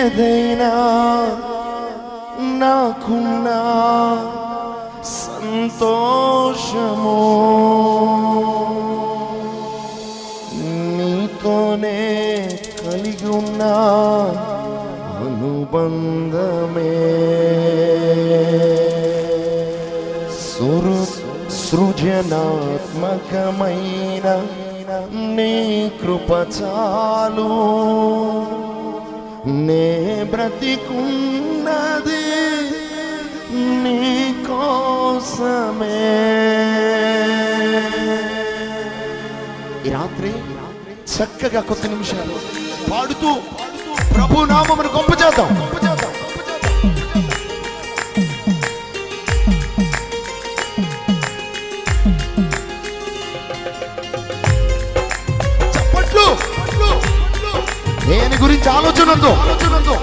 ఏదైనా నాకున్నా సంతోషము. నీతోనే కలిగి ఉన్న అనుబంధమే. సురు సృజనాత్మకమైన నీ కృప చాలు. నే బ్రతికున్నది నీ కోసమే. ఈ రాత్రి చక్కగా కొత్త నిమిషాలు పాడుతూ ప్రభు నామమును గొప్ప చేద్దాం దేని గురించి ఆలోచనతో ఆలోచనతో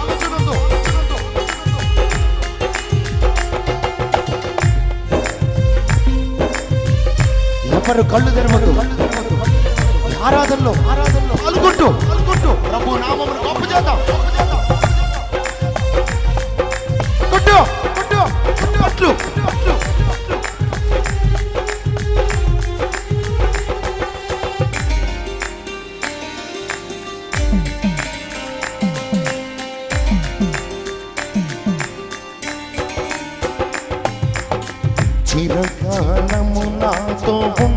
ఎవరు కళ్ళు తెరవద్దు? ఆరాధనలో ఆరాధనలో పాల్గొంటూ పాల్గొంటూ ప్రభు నామమును గొప్ప చేద్దాం చిరకాలము నాతో ఉంటానని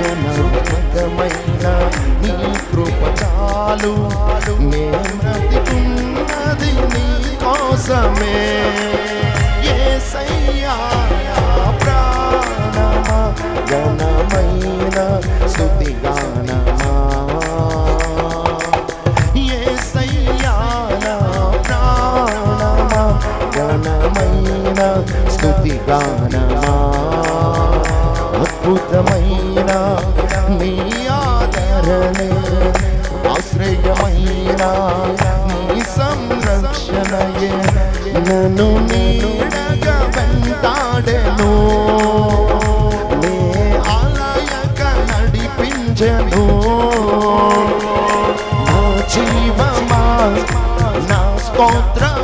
చాలు. నే బ్రతికున్నది నీ కోసమే. యేసయ్యా నా ప్రాణమా ఘనమైన స్తుతి గానమా యేసయ్యా ప్రాణమా ఘనమైన స్థుతిగానమా అద్భుతమైన నీ ఆదరణే. ఆశ్రయమైనా నీ సంరక్షణయే నన్ను నీడగా వెంటాడెను. నే ఆలయక నడిపించెను. నా జీవమా నా స్తోత్రం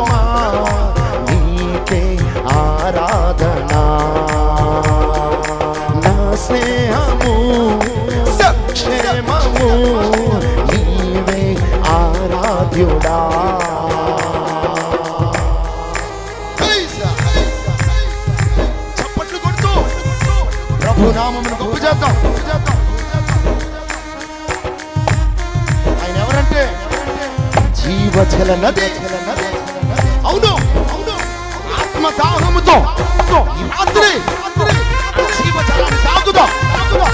చప్పట్లు కొడుతూ. ప్రభు నామమును గొప్ప చేద్దాం ఆయన ఎవరంటే జీవజల నది అవును అవును ఆత్మ దాహముతో రాత్రి జీవజలాన్ని తాగుదాం తాగుదాం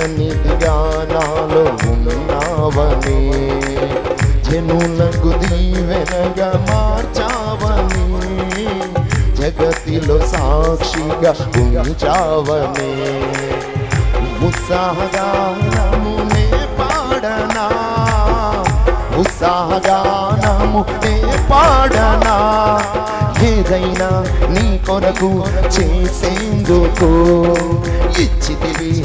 జననిధిగా నాలో ఉన్నావని. జనులకు దీవెనగా మార్చావని. జగతిలో సాక్షిగా ఉంచావని. ఉత్సాహగానమునే పాడనా? ఉత్సాహగానమునే పాడనా? ఏదైనా నీ కొరకు చేసేందుకు ఇచ్చితివి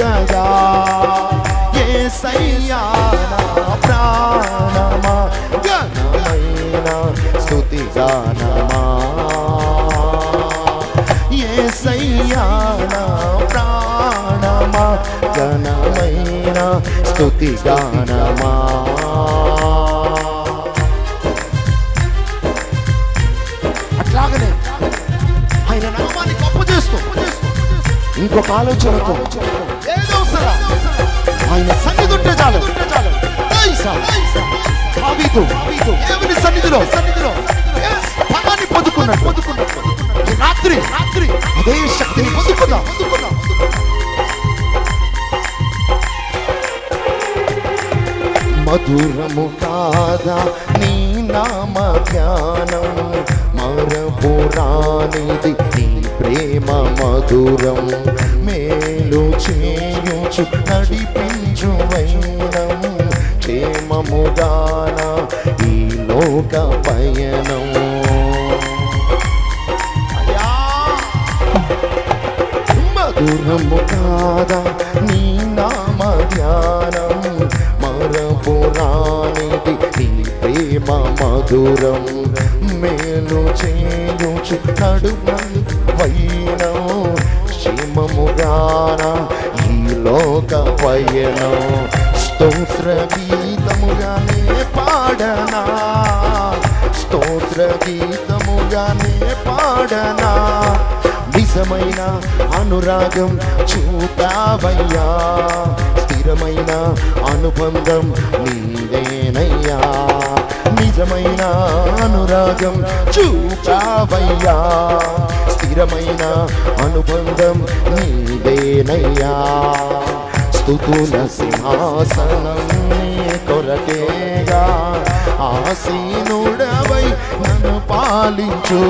గదా ఏ సయ్యా ప్రాణమా ఘనమైన స్తుతి గానమా ఏసయ్యా నా ప్రాణమా ఘనమైన స్తుతి గానమా అట్లాగనే ఆయన నామాన్ని గొప్ప చేస్తూ. ఇంకొక ఆలోచనతో. ఆయన సన్నిధి ఉంటే చాలు దావీదు, దేవుని సన్నిధిలో సన్నిధిలో ఫలాన్ని పొందుకున్నాడు రాత్రి రాత్రి అదే శక్తిని పొందుకుందాం పొందుకుందాం మధురము కాదా నీ నామ ధ్యానం మరపురానిది నీ ప్రేమ మధురం. నీలో చేయుచు నడిపించు వైనం క్షేమముగాన ఈ లోక పయనం. మధురము కాదా నీ నామ ధ్యానం? మరపురానిది నీ ప్రేమ మధురం. మేలు చేయుచు నడుమన్ వైనం. క్షేమముగాన ఈ లోక పయనం స్తోత్ర గీతముగానే పాడనా? స్తోత్ర గీతముగానే పాడనా? నిజమైన అనురాగం చూపావయ్యా. స్థిరమైన అనుబంధం నీదేనయ్యా. నిజమైన అనురాగం చూపావయ్యా స్థిరమైన అనుబంధం నీవేనయ్యా. స్థుతుల సింహాసనం కొరకేగా. ఆసీనుడవై నన్ను పాలించు.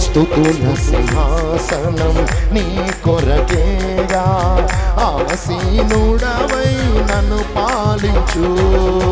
స్థుతుల సింహాసనం నీ కొరకేగా. ఆసీనుడవై నన్ను పాలించు.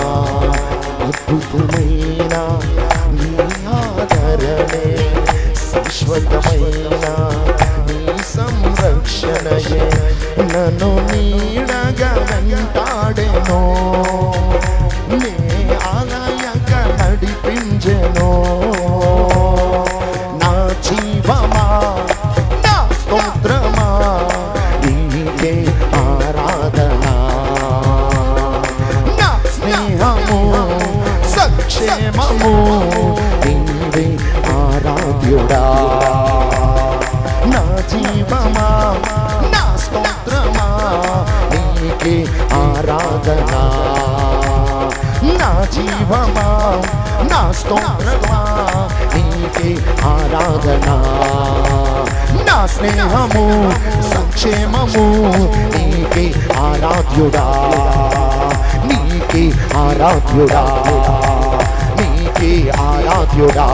నన్ను నీడగా వెంటాడేనో నే ఆలయక నడిపించెనో. నా జీవమా నా స్తోత్రమా నీకే ఆరాధన. నా స్నేహము సక్షేమము నీవే ఆరాధ్యుడా. నా జీవమా నీకే ఆరాధన. నా జీవమా నా స్తోత్రమా నీకే ఆరాధన. నా స్నేహము సంక్షేమము నీకే ఆరాధ్యుడా. నీకే ఆరాధ్యుడా. నీకే ఆరాధ్యుడా.